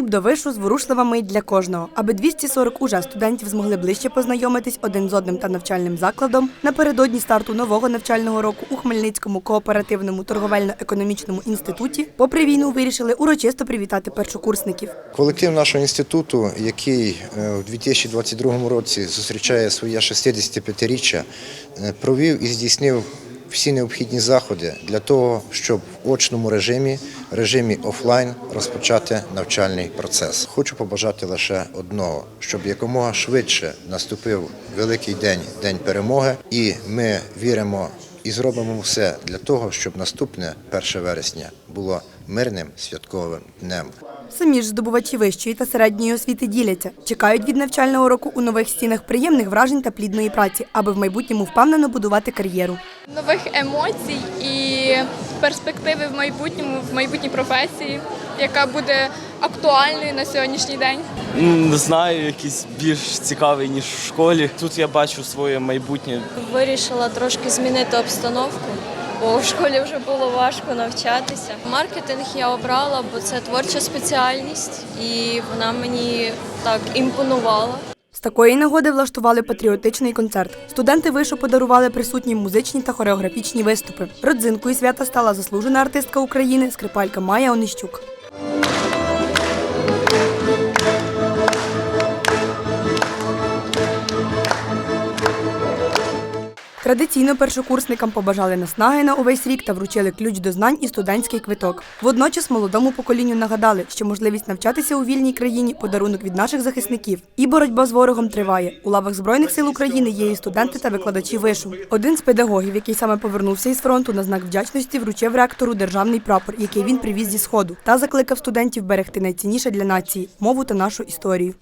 до вишу зворушлива мить для кожного. Аби 240 уже студентів змогли ближче познайомитись один з одним та навчальним закладом. Напередодні старту нового навчального року у Хмельницькому кооперативному торговельно-економічному інституті, попри війну, вирішили урочисто привітати першокурсників. Колектив нашого інституту, який е, у 2022 році зустрічає своє 65-річчя, е, провів і здійснив всі необхідні заходи для того, щоб в очному режимі, режимі офлайн, розпочати навчальний процес. Хочу побажати лише одного, щоб якомога швидше наступив великий день, день перемоги, і ми віримо і зробимо все для того, щоб наступне 1 вересня було мирним святковим днем. Самі ж здобувачі вищої та середньої освіти діляться, чекають від навчального року у нових стінах приємних вражень та плідної праці, аби в майбутньому впевнено будувати кар'єру. нових емоцій і перспективи в майбутньому, в майбутній професії, яка буде актуальною на сьогоднішній день. Не знаю, якийсь більш цікавий, ніж в школі. Тут я бачу своє майбутнє. Вирішила трошки змінити обстановку, бо в школі вже було важко навчатися. Маркетинг я обрала, бо це творча спеціальність, і вона мені так імпонувала. Такої нагоди влаштували патріотичний концерт. Студенти вишу подарували присутнім музичні та хореографічні виступи. Родзинкою свята стала заслужена артистка України, скрипалька Майя Онищук. Традиційно першокурсникам побажали наснаги на увесь рік та вручили ключ до знань і студентський квиток. Водночас молодому поколінню нагадали, що можливість навчатися у вільній країні подарунок від наших захисників. І боротьба з ворогом триває. У лавах збройних сил України є і студенти та викладачі вишу. Один з педагогів, який саме повернувся із фронту, на знак вдячності вручив ректору державний прапор, який він привіз зі сходу, та закликав студентів берегти найцінніше для нації мову та нашу історію.